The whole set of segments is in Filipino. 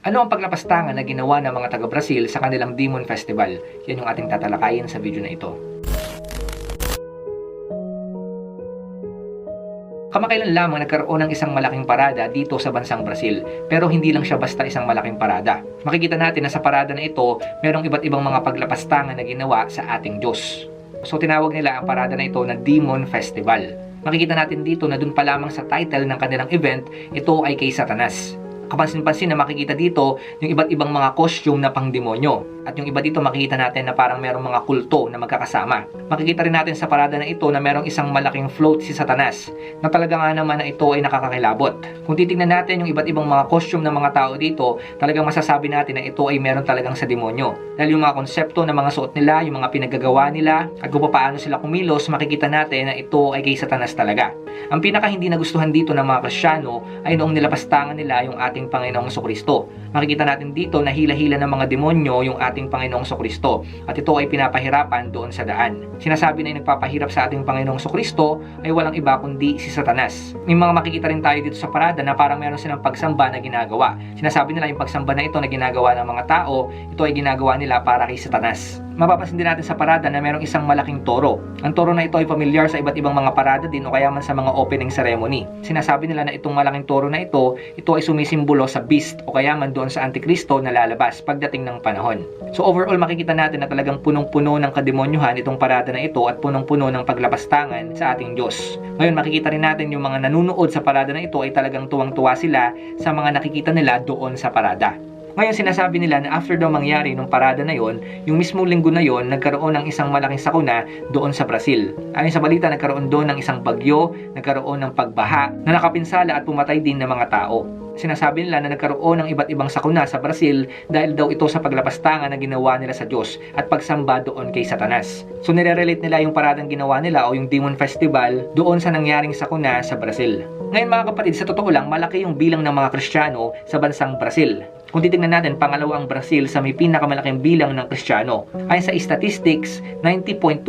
Ano ang paglapastangan na ginawa ng mga taga-Brazil sa kanilang Demon Festival? Yan yung ating tatalakayin sa video na ito. Kamakailan lamang nagkaroon ng isang malaking parada dito sa bansang Brazil, pero hindi lang siya basta isang malaking parada. Makikita natin na sa parada na ito, merong iba't ibang mga paglapastangan na ginawa sa ating Diyos. So tinawag nila ang parada na ito na Demon Festival. Makikita natin dito na dun pa lamang sa title ng kanilang event, ito ay kay Satanas. Kapansin-pansin na makikita dito yung iba't ibang mga costume na pangdemonyo. At yung iba dito makikita natin na parang merong mga kulto na magkakasama. Makikita rin natin sa parada na ito na merong isang malaking float si Satanas na talaga nga naman na ito ay nakakakilabot. Kung titingnan natin yung iba't ibang mga costume ng mga tao dito, talagang masasabi natin na ito ay meron talagang sa demonyo. Dahil yung mga konsepto ng mga suot nila, yung mga pinagagawa nila, at kung paano sila kumilos, makikita natin na ito ay kay Satanas talaga. Ang pinaka hindi nagustuhan dito ng mga Krisyano ay noong nilapastangan nila yung ating Panginoong Kristo. Makikita natin dito na hila-hila ng mga demonyo yung ating Panginoong Kristo at ito ay pinapahirapan doon sa daan. Sinasabi na nagpapahirap sa ating Panginoong Kristo ay walang iba kundi si Satanas. May mga makikita rin tayo dito sa parada na parang meron silang pagsamba na ginagawa. Sinasabi nila yung pagsamba na ito na ginagawa ng mga tao, ito ay ginagawa nila para kay Satanas mapapansin din natin sa parada na merong isang malaking toro. Ang toro na ito ay familiar sa iba't ibang mga parada din o kaya man sa mga opening ceremony. Sinasabi nila na itong malaking toro na ito, ito ay sumisimbolo sa beast o kaya man doon sa Antikristo na lalabas pagdating ng panahon. So overall makikita natin na talagang punong-puno ng kademonyuhan itong parada na ito at punong-puno ng paglapastangan sa ating Diyos. Ngayon makikita rin natin yung mga nanunood sa parada na ito ay talagang tuwang-tuwa sila sa mga nakikita nila doon sa parada. Ngayon sinasabi nila na after daw mangyari nung parada na yon, yung mismong linggo na yon, nagkaroon ng isang malaking sakuna doon sa Brazil. Ayon sa balita, nagkaroon doon ng isang bagyo, nagkaroon ng pagbaha na nakapinsala at pumatay din ng mga tao. Sinasabi nila na nagkaroon ng iba't ibang sakuna sa Brazil dahil daw ito sa paglapastangan na ginawa nila sa Diyos at pagsamba doon kay Satanas. So nire-relate nila yung paradang ginawa nila o yung Demon Festival doon sa nangyaring sakuna sa Brazil. Ngayon mga kapatid, sa totoo lang, malaki yung bilang ng mga Kristiyano sa bansang Brazil. Kung titingnan natin, pangalawa ang Brazil sa may pinakamalaking bilang ng Kristiyano. Ayon sa statistics, 90.2%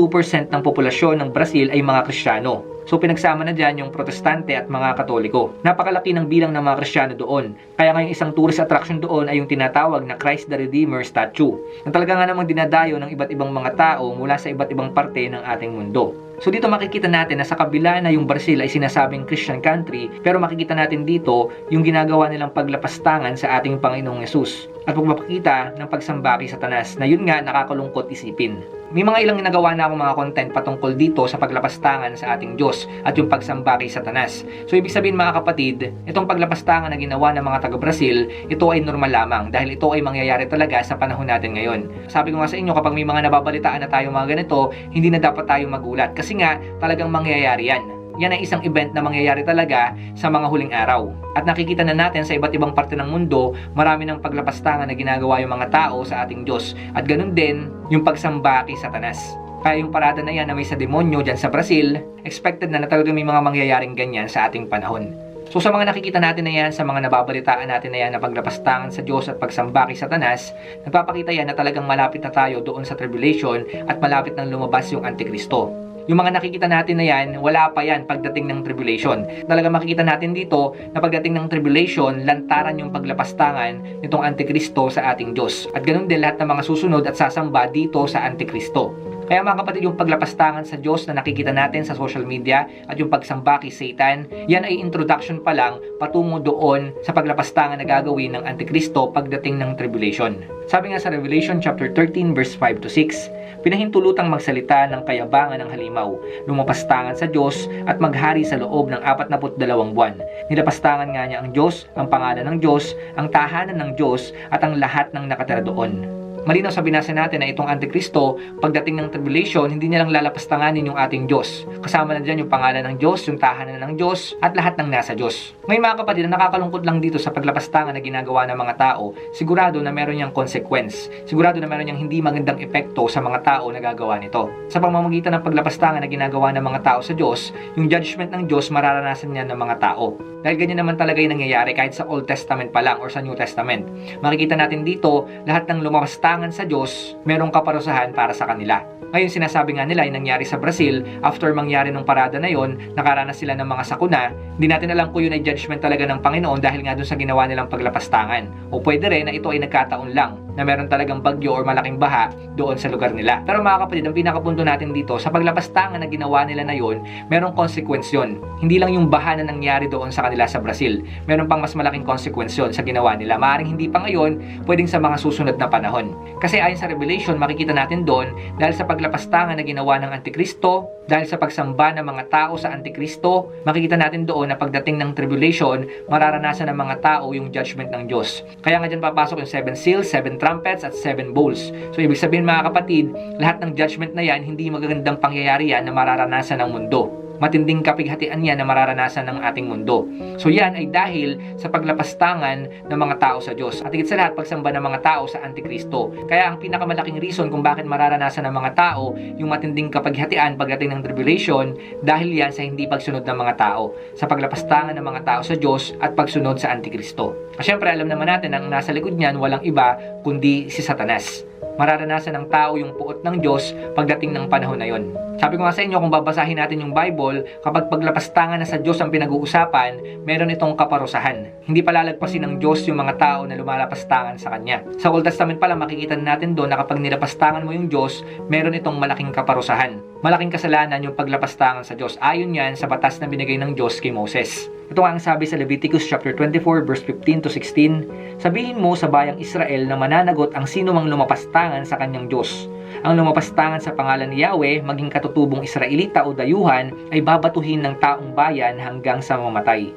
ng populasyon ng Brazil ay mga Kristiyano. So pinagsama na dyan yung protestante at mga katoliko. Napakalaki ng bilang ng mga kristyano doon. Kaya ngayon isang tourist attraction doon ay yung tinatawag na Christ the Redeemer statue. Na talaga nga namang dinadayo ng iba't ibang mga tao mula sa iba't ibang parte ng ating mundo. So dito makikita natin na sa kabila na yung Brazil ay sinasabing Christian country, pero makikita natin dito yung ginagawa nilang paglapastangan sa ating Panginoong Yesus at pagpapakita ng pagsamba kay Satanas na yun nga nakakalungkot isipin. May mga ilang ginagawa na akong mga content patungkol dito sa paglapastangan sa ating Diyos at yung pagsamba kay Satanas. So ibig sabihin mga kapatid, itong paglapastangan na ginawa ng mga taga-Brazil, ito ay normal lamang dahil ito ay mangyayari talaga sa panahon natin ngayon. Sabi ko nga sa inyo, kapag may mga nababalitaan na tayo mga ganito, hindi na dapat tayo magulat kasi nga talagang mangyayari yan yan ay isang event na mangyayari talaga sa mga huling araw. At nakikita na natin sa iba't ibang parte ng mundo, marami ng paglapastangan na ginagawa yung mga tao sa ating Diyos. At ganun din yung pagsamba kay Satanas. Kaya yung parada na yan na may sa demonyo dyan sa Brazil, expected na na talaga may mga mangyayaring ganyan sa ating panahon. So sa mga nakikita natin na yan, sa mga nababalitaan natin na yan na paglapastangan sa Diyos at pagsamba kay Satanas, nagpapakita yan na talagang malapit na tayo doon sa tribulation at malapit nang lumabas yung Antikristo. Yung mga nakikita natin na yan, wala pa yan pagdating ng tribulation. Talaga makikita natin dito na pagdating ng tribulation, lantaran yung paglapastangan nitong Antikristo sa ating Diyos. At ganun din lahat ng mga susunod at sasamba dito sa Antikristo. Kaya mga kapatid, yung paglapastangan sa Diyos na nakikita natin sa social media at yung pagsamba kay Satan, yan ay introduction pa lang patungo doon sa paglapastangan na gagawin ng Antikristo pagdating ng tribulation. Sabi nga sa Revelation chapter 13 verse 5 to 6, pinahintulutang magsalita ng kayabangan ng halimaw, lumapastangan sa Diyos at maghari sa loob ng 42 buwan. Nilapastangan nga niya ang Diyos, ang pangalan ng Diyos, ang tahanan ng Diyos at ang lahat ng nakatira doon. Malinaw sa binasa natin na itong Antikristo, pagdating ng tribulation, hindi niya lang lalapastanganin yung ating Diyos. Kasama na dyan yung pangalan ng Diyos, yung tahanan ng Diyos, at lahat ng nasa Diyos. Ngayon mga kapatid, na nakakalungkot lang dito sa paglapastangan na ginagawa ng mga tao, sigurado na meron niyang consequence. Sigurado na meron niyang hindi magandang epekto sa mga tao na gagawa nito. Sa pamamagitan ng paglapastangan na ginagawa ng mga tao sa Diyos, yung judgment ng Diyos mararanasan niya ng mga tao. Dahil ganyan naman talaga yung nangyayari kahit sa Old Testament pa lang or sa New Testament. Makikita natin dito, lahat ng lumabasta paglalapastangan sa Diyos, merong kaparusahan para sa kanila. Ngayon sinasabi nga nila ay nangyari sa Brazil, after mangyari ng parada na yon, nakaranas sila ng mga sakuna, hindi natin alam kung yun ay judgment talaga ng Panginoon dahil nga dun sa ginawa nilang paglapastangan. O pwede rin na ito ay nagkataon lang na meron talagang bagyo or malaking baha doon sa lugar nila. Pero mga kapatid, ang pinakapunto natin dito, sa paglapastangan na ginawa nila na yon, merong consequence yun. Hindi lang yung baha na nangyari doon sa kanila sa Brazil. Meron pang mas malaking consequence yun sa ginawa nila. Maaring hindi pa ngayon, pwedeng sa mga susunod na panahon. Kasi ayon sa Revelation, makikita natin doon dahil sa paglapastangan na ginawa ng Antikristo, dahil sa pagsamba ng mga tao sa Antikristo, makikita natin doon na pagdating ng tribulation, mararanasan ng mga tao yung judgment ng Diyos. Kaya nga dyan papasok yung seven seals, seven trumpets, at seven bowls. So ibig sabihin mga kapatid, lahat ng judgment na yan, hindi magagandang pangyayari yan na mararanasan ng mundo matinding kapighatian yan na mararanasan ng ating mundo. So yan ay dahil sa paglapastangan ng mga tao sa Diyos. At higit sa lahat, pagsamba ng mga tao sa Antikristo. Kaya ang pinakamalaking reason kung bakit mararanasan ng mga tao yung matinding kapighatian pagdating ng tribulation dahil yan sa hindi pagsunod ng mga tao. Sa paglapastangan ng mga tao sa Diyos at pagsunod sa Antikristo. Siyempre, alam naman natin ang nasa likod niyan walang iba kundi si Satanas mararanasan ng tao yung puot ng Diyos pagdating ng panahon na yon. Sabi ko nga sa inyo, kung babasahin natin yung Bible, kapag paglapastangan na sa Diyos ang pinag-uusapan, meron itong kaparusahan. Hindi palalagpasin ng Diyos yung mga tao na lumalapastangan sa Kanya. Sa Old Testament pala, makikita natin doon na kapag nilapastangan mo yung Diyos, meron itong malaking kaparusahan. Malaking kasalanan yung paglapastangan sa Diyos. Ayon yan sa batas na binigay ng Diyos kay Moses. Ito nga ang sabi sa Leviticus chapter 24 verse 15 to 16, Sabihin mo sa bayang Israel na mananagot ang sino mang lumapastangan sa kanyang Diyos. Ang lumapastangan sa pangalan ni Yahweh, maging katutubong Israelita o dayuhan, ay babatuhin ng taong bayan hanggang sa mamatay.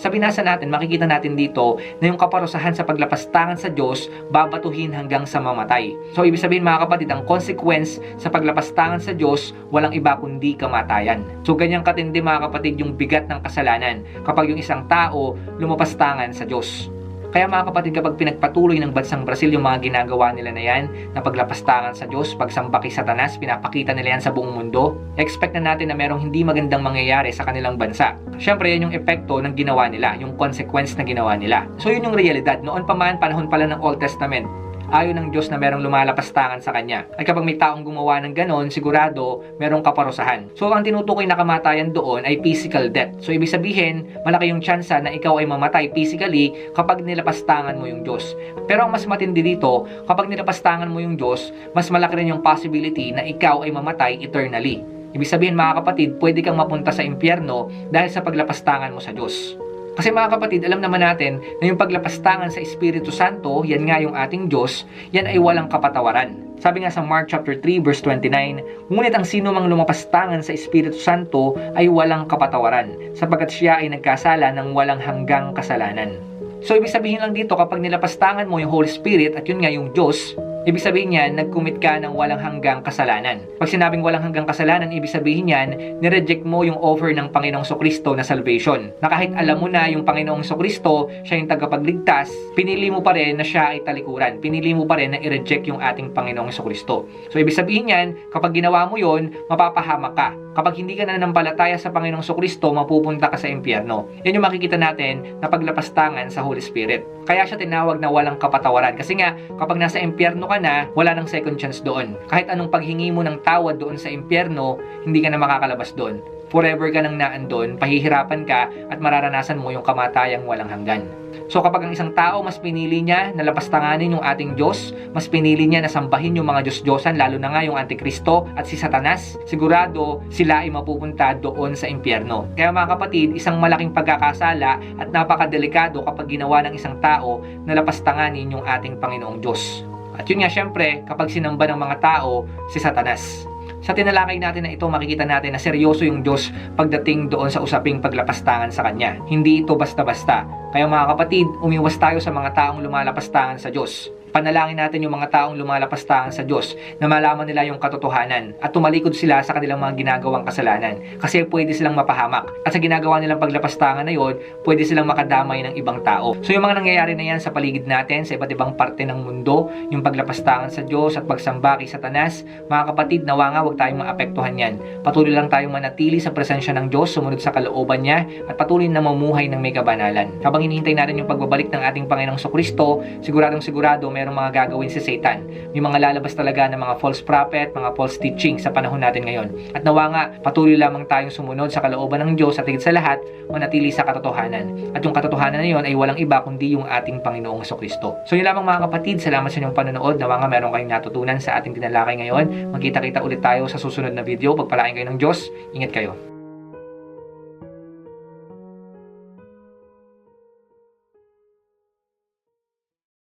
Sa binasa natin, makikita natin dito na yung kaparusahan sa paglapastangan sa Diyos, babatuhin hanggang sa mamatay. So, ibig sabihin mga kapatid, ang consequence sa paglapastangan sa Diyos, walang iba kundi kamatayan. So, ganyang katindi mga kapatid yung bigat ng kasalanan kapag yung isang tao lumapastangan sa Diyos. Kaya mga kapatid, kapag pinagpatuloy ng bansang Brazil yung mga ginagawa nila na yan, na paglapastangan sa Diyos, pagsamba kay Satanas, pinapakita nila yan sa buong mundo, expect na natin na merong hindi magandang mangyayari sa kanilang bansa. Siyempre, yan yung epekto ng ginawa nila, yung consequence na ginawa nila. So yun yung realidad. Noon pa man, panahon pala ng Old Testament, ayon ng Diyos na merong lumalapastangan sa Kanya. At kapag may taong gumawa ng ganon, sigurado merong kaparusahan. So ang tinutukoy na kamatayan doon ay physical death. So ibig sabihin, malaki yung tsansa na ikaw ay mamatay physically kapag nilapastangan mo yung Diyos. Pero ang mas matindi dito, kapag nilapastangan mo yung Diyos, mas malaki rin yung possibility na ikaw ay mamatay eternally. Ibig sabihin mga kapatid, pwede kang mapunta sa impyerno dahil sa paglapastangan mo sa Diyos. Kasi mga kapatid, alam naman natin na yung paglapastangan sa Espiritu Santo, yan nga yung ating Diyos, yan ay walang kapatawaran. Sabi nga sa Mark chapter 3 verse 29, ngunit ang sino mang lumapastangan sa Espiritu Santo ay walang kapatawaran, sapagkat siya ay nagkasala ng walang hanggang kasalanan. So ibig sabihin lang dito kapag nilapastangan mo yung Holy Spirit at yun nga yung Diyos, Ibig sabihin niyan, nag-commit ka ng walang hanggang kasalanan. Pag sinabing walang hanggang kasalanan, ibig sabihin niyan, nireject mo yung offer ng Panginoong Sokristo na salvation. Na kahit alam mo na yung Panginoong Sokristo, siya yung tagapagligtas, pinili mo pa rin na siya ay talikuran. Pinili mo pa rin na i-reject yung ating Panginoong Sokristo. So ibig sabihin niyan, kapag ginawa mo yon, mapapahamak ka. Kapag hindi ka nananampalataya sa Panginoong Sokristo, mapupunta ka sa impyerno. Yan yung makikita natin na paglapastangan sa Holy Spirit. Kaya siya tinawag na walang kapatawaran. Kasi nga, kapag nasa impyerno ka na, wala nang second chance doon. Kahit anong paghingi mo ng tawad doon sa impyerno, hindi ka na makakalabas doon. Forever ka nang naan doon, pahihirapan ka at mararanasan mo yung kamatayang walang hanggan. So kapag ang isang tao mas pinili niya na lapastanganin yung ating Diyos, mas pinili niya na sambahin yung mga Diyos-Diyosan, lalo na nga yung Antikristo at si Satanas, sigurado sila ay mapupunta doon sa impyerno. Kaya mga kapatid, isang malaking pagkakasala at napakadelikado kapag ginawa ng isang tao na lapastanganin yung ating Panginoong Diyos. At yun nga syempre, kapag sinamba ng mga tao, si Satanas. Sa tinalakay natin na ito, makikita natin na seryoso yung Diyos pagdating doon sa usaping paglapastangan sa Kanya. Hindi ito basta-basta. Kaya mga kapatid, umiwas tayo sa mga taong lumalapastangan sa Diyos. Panalangin natin yung mga taong lumalapastangan sa Diyos na malaman nila yung katotohanan at tumalikod sila sa kanilang mga ginagawang kasalanan kasi pwede silang mapahamak. At sa ginagawa nilang paglapastangan na yon, pwede silang makadamay ng ibang tao. So yung mga nangyayari na yan sa paligid natin, sa iba't ibang parte ng mundo, yung paglapastangan sa Diyos at pagsamba kay Satanas, mga kapatid, nawa nga huwag tayong maapektuhan yan. Patuloy lang tayong manatili sa presensya ng Diyos, sumunod sa kalooban niya, at patuloy na mamuhay ng may kabanalan. Habang hinihintay natin yung pagbabalik ng ating Panginoong Kristo, siguradong sigurado mayroong mga gagawin si Satan. May mga lalabas talaga ng mga false prophet, mga false teaching sa panahon natin ngayon. At nawa nga, patuloy lamang tayong sumunod sa kalooban ng Diyos at higit sa lahat, manatili sa katotohanan. At yung katotohanan na yun ay walang iba kundi yung ating Panginoong Kristo. So yun lamang mga kapatid, salamat sa inyong panonood. Nawa nga meron kayong natutunan sa ating tinalakay ngayon. Magkita-kita ulit tayo sa susunod na video. Pagpalain kayo ng Diyos. Ingat kayo.